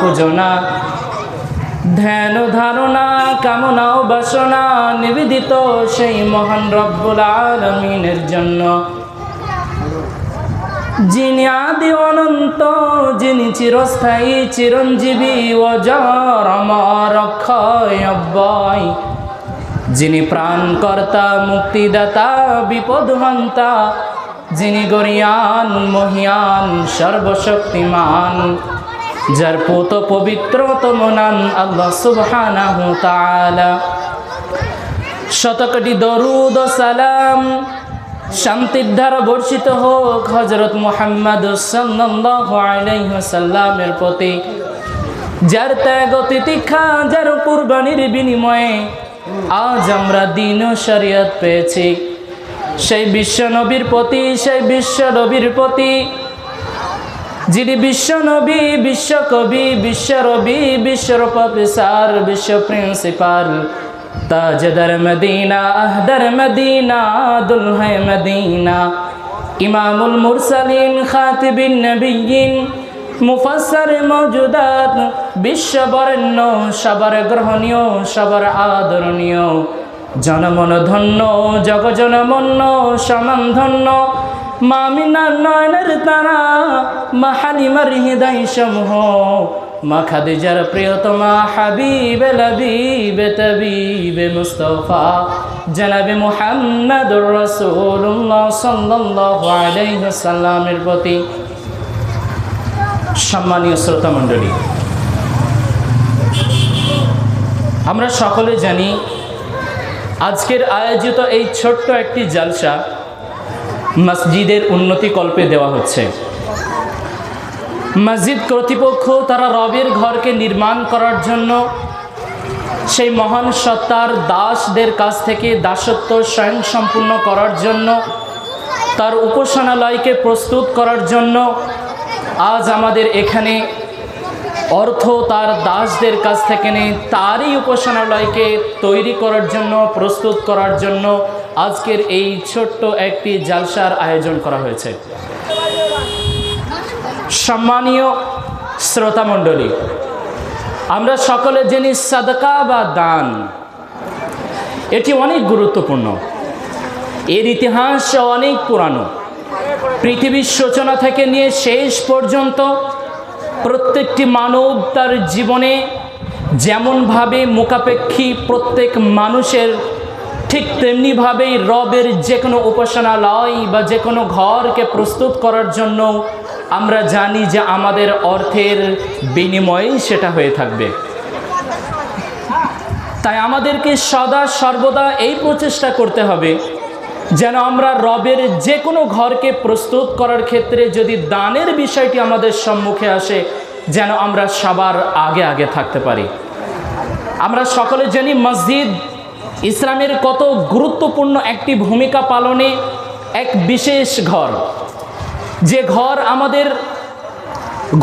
পূজনা, ধ্যান, ধারণা, কামনা ও বাসনা নিবেদিত সেই মহান রব্বুল আলমিনের জন্য। যিনি আদি অনন্ত, যিনি চিরস্থায়ী, চিরঞ্জীবী, অজর অমর, অক্ষয় যিনি প্রাণকর্তা, মুক্তিদাতা, বিপদহন্তা যিনি গরিয়ান, মহিয়ান, সর্বশক্তিমান, যার পুত পবিত্রতম নাম আল্লাহ সুবহানাহু তাআলা। শতকটি দরুদ সালাম শান্তির ধারা বর্ষিত হোক হজরত মোহাম্মদ ওয়াসাল্লামের প্রতি, যার ত্যাগ তিতিক্ষা, যার কুরবানির বিনিময়ে আজ আমরা দিন শরীয়ত পেয়েছি। সেই বিশ্ব নবীর প্রতি, সেই বিশ্ব নবীর প্রতি। যিনি বিশ্ব নবী বিশ্বকবি বিশ্বরবি বিশ্বর প্রফেসর, বিশ্ব প্রিন্সিপাল, তাজদার মদিনা, আহদার মদিনা দুলহে মদিনা, ইমামুল মুরসালিন, খাতিবিন নবীন, মুফাসসার মওজুদাত বিশ্ববরেণ্য সবার গ্রহণীয়, সবার আদরণীয়। জনমন ধন্য জগজনমন্য সমান ধন্য মামিনা নয়নের তারা, মাহালিমার হৃদয় সমূহ, মা খাদিজার প্রিয়তমা, হাবিবে লবিবে তবিবে মুস্তফা, জনাবে মুহাম্মদুর রাসূলুল্লাহ সাল্লাল্লাহু আলাইহি ওয়াসাল্লামের প্রতি সম্মানীয় শ্রোতা মণ্ডলী আমরা সকলে জানি আজকের আয়োজিত এই ছোট্ট একটি জালসা মসজিদের উন্নতি কল্পে দেওয়া হচ্ছে। মসজিদ কর্তৃপক্ষ তারা রবের ঘরকে নির্মাণ করার জন্য সেই মহান সত্তার দাসদের কাছ থেকে দাসত্ব স্বয়ং সম্পূর্ণ করার জন্য, তার উপাসনালয়কে প্রস্তুত করার জন্য আজ আমাদের এখানে অর্থ তার দাসদের কাছ থেকে নেই, তারই উপাসনালয়কে তৈরি করার জন্য, প্রস্তুত করার জন্য আজকের এই ছোট্ট একটি জালসার আয়োজন করা হয়েছে। সম্মানীয় শ্রোতা মণ্ডলী, আমরা সকলে জানি সাদকা বা দান, এটি অনেক গুরুত্বপূর্ণ। এর ইতিহাস অনেক পুরানো। পৃথিবীর সূচনা থেকে নিয়ে শেষ পর্যন্ত প্রত্যেকটি মানব তার জীবনে যেমনভাবে মোকাপেক্ষী প্রত্যেক মানুষের ঠিক তেমনিভাবেই রবের যে কোনো উপাসনালয় বা যে কোনো ঘরকে প্রস্তুত করার জন্য আমরা জানি যে আমাদের অর্থের বিনিময়েই সেটা হয়ে থাকবে। তাই আমাদেরকে সদা সর্বদা এই প্রচেষ্টা করতে হবে যেন আমরা রবের যে কোনো ঘরকে প্রস্তুত করার ক্ষেত্রে যদি দানের বিষয়টি আমাদের সম্মুখে আসে, যেন আমরা সবার আগে আগে থাকতে পারি। আমরা সকলে জানি মসজিদ ইসলামের কত গুরুত্বপূর্ণ একটি ভূমিকা পালনে এক বিশেষ ঘর। যে ঘর আমাদের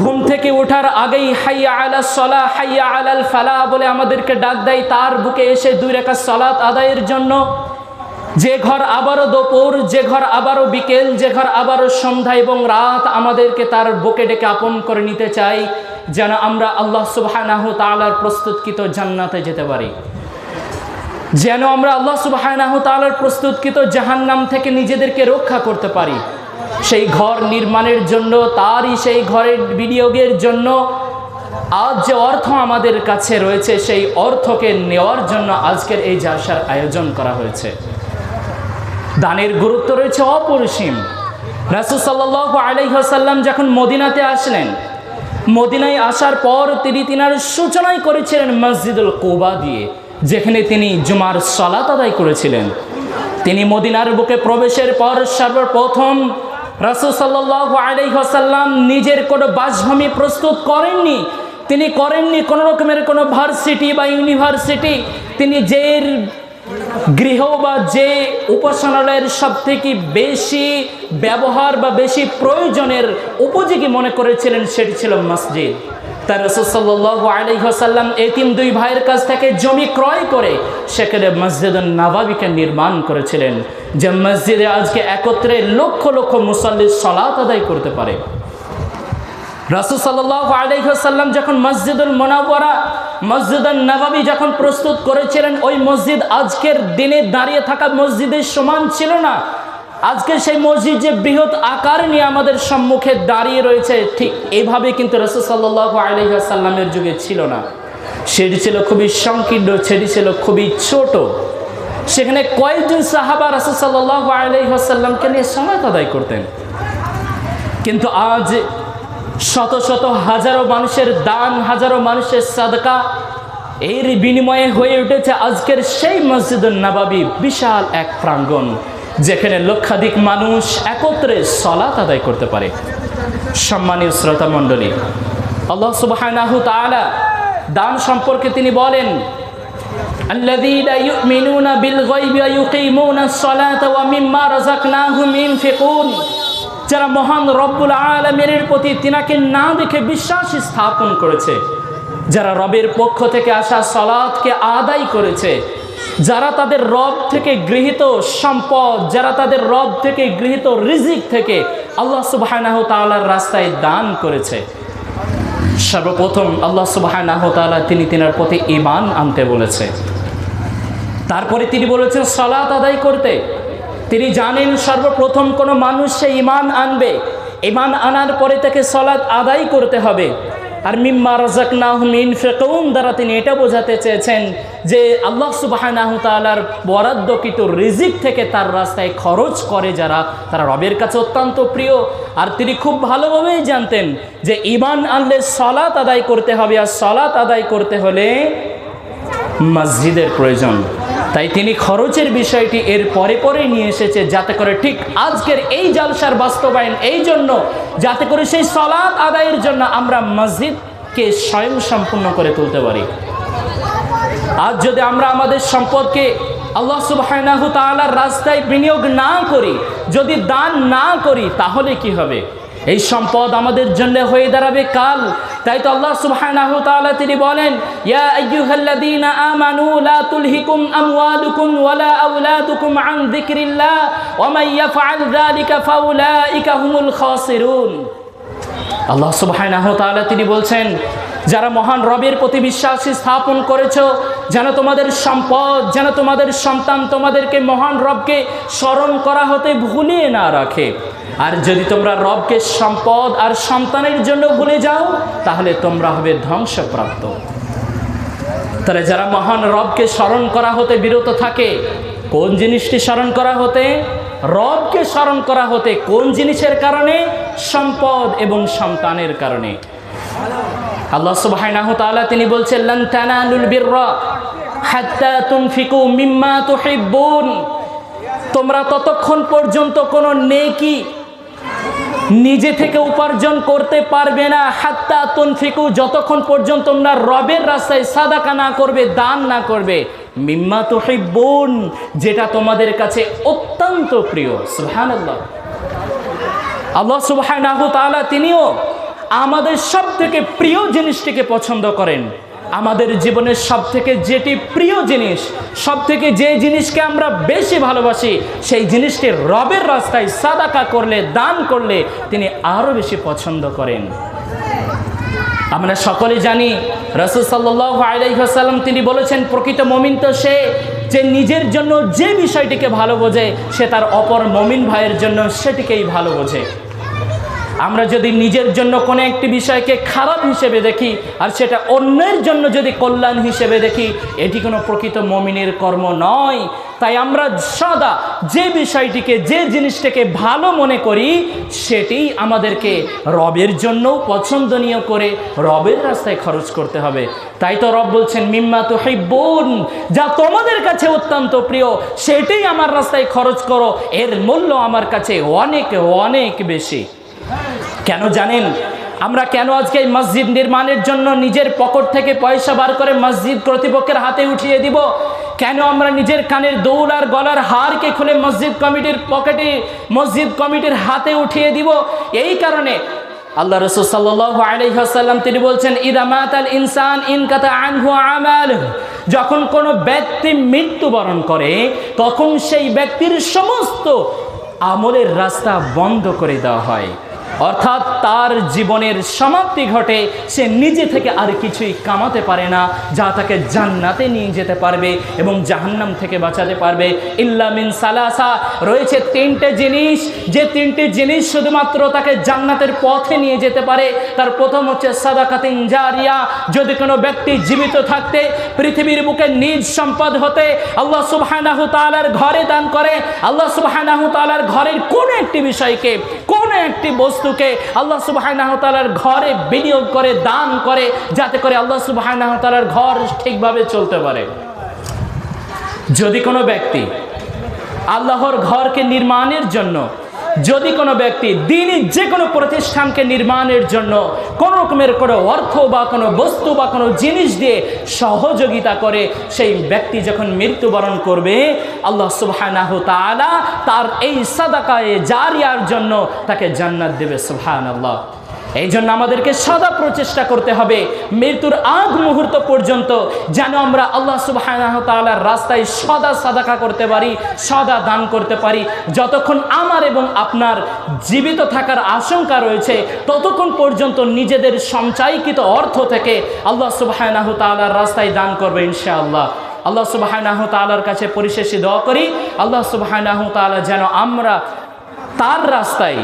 ঘুম থেকে ওঠার আগেই হাইয়া আলা সলা, হাইয়া আলাল ফালা বলে আমাদেরকে ডাক দেয়। তার বুকে এসে দুই রেখা সলাৎ আদায়ের জন্য যে ঘর আবারও দুপুর, যে ঘর আবারও বিকেল, যে ঘর আবারও সন্ধ্যা এবং রাত আমাদেরকে তার বুকে ডেকে আপন করে নিতে চাই, যেন আমরা আল্লাহ সুবাহানাহু তালার প্রস্তুতকৃত জান্নাতে যেতে পারি। যেন আমরা আল্লাহ সুবাহানাহু তালার প্রস্তুতকৃত জাহান্নাম থেকে নিজেদেরকে রক্ষা করতে পারি। সেই ঘর নির্মাণের জন্য, তারই সেই ঘরের বিনিয়োগের জন্য, আজ যে অর্থ আমাদের কাছে রয়েছে, সেই অর্থকে নেওয়ার জন্য আজকের এই জালসার আয়োজন করা হয়েছে। দানের গুরুত্ব রয়েছে অপরিসীম। রাসুল সাল্লাহ আলাইসাল্লাম যখন মদিনাতে আসলেন, মদিনায় আসার পর তিনি তিনার সূচনাই করেছিলেন মসজিদুল কোবা দিয়ে, যেখানে তিনি জুমার সলাত আদায় করেছিলেন। তিনি মদিনার বুকে প্রবেশের পর সর্বপ্রথম রাসুল সাল্লাহ আলাইসাল্লাম নিজের কোনো বাসভূমি প্রস্তুত করেননি। তিনি করেননি কোনো রকমের কোনো ভার্সিটি বা ইউনিভার্সিটি। তিনি যে গৃহ বা যে উপাসনালয়ের সব থেকে বেশি ব্যবহার বা বেশি প্রয়োজনের উপযোগী মনে করেছিলেন সেটি ছিল মসজিদ। তার রসুল্লাহ আলহ্লাম এতিম দুই ভাইয়ের কাছ থেকে জমি ক্রয় করে সেখানে মসজিদ নাবাবিকে নির্মাণ করেছিলেন, যে মসজিদে আজকে একত্রে লক্ষ লক্ষ মুসল্লির সলাত আদায় করতে পারে। রাসুল সাল্লাহ আলাইসাল্লাম যখন মসজিদুল মোনাওয়ারা মসজিদুল নবাবী যখন প্রস্তুত করেছিলেন, ওই মসজিদ আজকের দিনে দাঁড়িয়ে থাকা মসজিদের সমান ছিল না। আজকে সেই মসজিদ যে বৃহৎ আকার নিয়ে আমাদের সম্মুখে দাঁড়িয়ে রয়েছে। ঠিক এইভাবে কিন্তু রসুল সাল্লাহ আলাইসাল্লামের যুগে ছিল না। সেটি ছিল খুবই সংকীর্ণ, সেটি ছিল খুবই ছোট। সেখানে কয়েকজন সাহাবা রসুল সাল্লাহ আলাইসাল্লামকে নিয়ে সময় আদায় করতেন। কিন্তু আজ শত শত হাজারো মানুষের দান, হাজারো মানুষের সাদকা এর বিনিময়ে হয়ে উঠেছে আজকের সেই মসজিদুল নাবাবি বিশাল এক প্রাঙ্গণ, যেখানে লক্ষাধিক মানুষ একত্রে সলাত আদায় করতে পারে। সম্মানীয় শ্রোতা মণ্ডলী, আল্লাহ সুবাহ দান সম্পর্কে তিনি বলেন الذين يؤمنون بالغيب ويقيمون الصلاة ومما رزقناهم ينفقون যারা মহান রব্বুল আলমের প্রতি তিনাকে না দেখে বিশ্বাস স্থাপন করেছে, যারা রবের পক্ষ থেকে আসা সলাৎকে আদায় করেছে, যারা তাদের রব থেকে গৃহীত সম্পদ, যারা তাদের রব থেকে গৃহীত রিজিক থেকে আল্লাহ সুবাহ রাস্তায় দান করেছে। সর্বপ্রথম আল্লাহ সুবাহ তিনি তিনার প্রতি ইমান আনতে বলেছে। তারপরে তিনি বলেছেন সলাৎ আদায় করতে। তিনি জানেন সর্বপ্রথম কোনো মানুষ সে ইমান আনবে। ইমান আনার পরে তাকে সলাৎ আদায় করতে হবে। আর মিম্মা রাজাক নাহমিন ফেকৌন দ্বারা তিনি এটা বোঝাতে চেয়েছেন যে আল্লাহ সুবাহ তালার বরাদ্দকৃত রিজিক থেকে তার রাস্তায় খরচ করে যারা, তারা রবের কাছে অত্যন্ত প্রিয়। আর তিনি খুব ভালোভাবেই জানতেন যে ইমান আনলে সলাৎ আদায় করতে হবে, আর সলাৎ আদায় করতে হলে মসজিদের প্রয়োজন। তাই তিনি খরচের বিষয়টি এর পরে পরে নিয়ে এসেছে যাতে করে ঠিক আজকের এই জালসার বাস্তবায়ন এই জন্য, যাতে করে সেই সলাৎ আদায়ের জন্য আমরা মসজিদকে স্বয়ং সম্পূর্ণ করে তুলতে পারি। আজ যদি আমরা আমাদের সম্পদকে আল্লাহ সুবাহ রাস্তায় বিনিয়োগ না করি, যদি দান না করি, তাহলে কি হবে? এই সম্পদ আমাদের জন্য হয়ে দাঁড়াবে কাল। তাই তো আল্লাহ সুবহানাহু তাআলা তিনি বলেন, ইয়া আইয়ুহাল্লাযীনা আমানু লা তুলহিকুম আমওয়ালুকুম ওয়ালা আওলাদুকুম আন যিকরিল্লাহ ওয়া মান ইয়াফআল যালিকা ফাউলাইকা হুমুল খাসিরুন। আল্লাহ সুবহানাহু তাআলা তিনি বলছেন, যারা মহান রবের প্রতি বিশ্বাস স্থাপন করেছ, যেন তোমাদের সম্পদ, যেন তোমাদের সন্তান তোমাদেরকে মহান রবকে স্মরণ করা হতে ভুলিয়ে না রাখে। আর যদি তোমরা রবকে সম্পদ আর সন্তানের জন্য ভুলে যাও, তাহলে তোমরা হবে ধ্বংসপ্রাপ্ত। তাহলে যারা মহান রবকে স্মরণ করা হতে বিরত থাকে, কোন জিনিসটি স্মরণ করা হতে? রবকে স্মরণ করা হতে কোন জিনিসের কারণে? সম্পদ এবং সন্তানের কারণে। আল্লাহ তাআলা তিনি বলছেন তোমরা ততক্ষণ পর্যন্ত কোনো নেকি নিজে থেকে উপার্জন করতে পারবে না। হাত্তা তুনফিকু, যতক্ষণ পর্যন্ত তোমরা রবের রাস্তায় সাদাকা না করবে, দান না করবে, মিম্মা তো বোন যেটা তোমাদের কাছে অত্যন্ত প্রিয়। সুহান আল্লাহ সুবহানাহু তাআলা তিনিও আমাদের সব থেকে প্রিয় জিনিসটিকে পছন্দ করেন। আমাদের জীবনের সব থেকে যেটি প্রিয় জিনিস সব থেকে যে জিনিসকে আমরা বেশি ভালোবাসি, সেই জিনিসটি রবের রাস্তায় সাদাকা করলে, দান করলে তিনি আরও বেশি পছন্দ করেন। আমরা সকলে জানি, রসুল সাল্লাহ আলাইসাল্লাম তিনি বলেছেন, প্রকৃত মমিন তো সে যে নিজের জন্য যে বিষয়টিকে ভালো বোঝে, সে তার অপর মমিন ভাইয়ের জন্য সেটিকেই ভালো বোঝে। আমরা যদি নিজের জন্য কোনো একটি বিষয়কে খারাপ হিসেবে দেখি, আর সেটা অন্যের জন্য যদি কল্যাণ হিসেবে দেখি, এটি কোনো প্রকৃত মমিনের কর্ম নয়। তাই আমরা সদা যে বিষয়টিকে, যে জিনিসটাকে ভালো মনে করি, সেটি আমাদেরকে রবের জন্যও পছন্দনীয় করে রবের রাস্তায় খরচ করতে হবে। তাই তো রব বলছেন, মিম্মা তো বোন যা তোমাদের কাছে অত্যন্ত প্রিয়, সেটাই আমার রাস্তায় খরচ করো। এর মূল্য আমার কাছে অনেক অনেক বেশি। কেন জানেন? আমরা কেন আজকে এই মসজিদ নির্মাণের জন্য নিজের পকেট থেকে পয়সা বার করে মসজিদ কর্তৃপক্ষের হাতে উঠিয়ে দিব? কেন আমরা নিজের কানের দৌল আর গলার হারকে খুলে মসজিদ কমিটির পকেটে, মসজিদ কমিটির হাতে উঠিয়ে দিব? এই কারণে আল্লাহ রসুল সাল্লাহ তিনি বলছেন ইদামাত আল ইনসান ইনকাতা আনহু আমাল যখন কোনো ব্যক্তি মৃত্যুবরণ করে, তখন সেই ব্যক্তির সমস্ত আমলের রাস্তা বন্ধ করে দেওয়া হয়। অর্থাৎ তার জীবনের সমাপ্তি ঘটে, সে নিজে থেকে আর কিছুই কামাতে পারে না, যা তাকে জান্নাতে নিয়ে যেতে পারবে এবং জাহান্নাম থেকে বাঁচাতে পারবে। ইল্লামিন সালাসা। রয়েছে তিনটে জিনিস, যে তিনটে জিনিস শুধুমাত্র তাকে জান্নাতের পথে নিয়ে যেতে পারে। তার প্রথম হচ্ছে সাদাকাতিন জারিয়া। যদি কোনো ব্যক্তি জীবিত থাকতে, পৃথিবীর বুকে নিজ সম্পদ হতে আল্লাহ তাআলার ঘরে দান করে, আল্লাহ তাআলার ঘরের কোন একটি বিষয়কে, কোন একটি বস্তুকে আল্লাহ সুবহানাহু তাআলার ঘরে বিনিয়োগ করে, দান করে, যাতে করে আল্লাহ সুবহানাহু তাআলার ঘর ঠিকভাবে চলতে পারে। যদি কোনো ব্যক্তি আল্লাহর ঘরকে নির্মাণের জন্য, যদি কোনো ব্যক্তি দিনই যে কোনো প্রতিষ্ঠানকে নির্মাণের জন্য কোনো রকমের কোনো অর্থ বা কোনো বস্তু বা কোনো জিনিস দিয়ে সহযোগিতা করে সেই ব্যক্তি যখন মৃত্যুবরণ করবে, আল্লাহ তাআলা তার এই সাদাকায় জারিয়ার জন্য তাকে জান্নাত দেবে সুবহান আল্লাহ এই জন্য আমাদেরকে সদা প্রচেষ্টা করতে হবে মৃত্যুর আগ মুহূর্ত পর্যন্ত যেন আমরা আল্লাহ সুবাহ তাআলার রাস্তায় সদা সাদাকা করতে পারি, সদা দান করতে পারি। যতক্ষণ আমার এবং আপনার জীবিত থাকার আশঙ্কা রয়েছে, ততক্ষণ পর্যন্ত নিজেদের সঞ্চয়কৃত অর্থ থেকে আল্লাহ সুবাহ তাআলার রাস্তায় দান করবে ইনশাআল্লাহ। আল্লাহ সুবাহ তাআলার কাছে পরিশেষে দোয়া করি, আল্লাহ সুবাহ তাআলা যেন আমরা তার রাস্তায়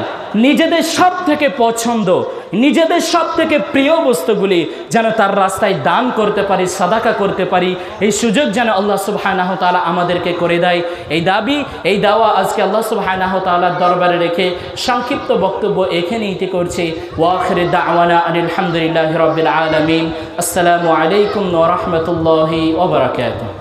নিজেদের সব থেকে পছন্দ নিজেদের সব থেকে প্রিয় বস্তুগুলি যেন তার রাস্তায় দান করতে পারি, সাদাকা করতে পারি, এই সুযোগ যেন আল্লাহ সুবহানাহু তাআলা আমাদেরকে করে দেয়। এই দাবি, এই দাওয়া আজকে আল্লাহ সুবহানাহু তাআলার দরবারে রেখে সংক্ষিপ্ত বক্তব্য এখানে ইতি করছি। ওয়াখির দাওয়ানা আলহামদুলিল্লাহ রবিল আলমিন। আসসালামু আলাইকুম রাহমাতুল্লাহি ওয়া বারাকাতুহু।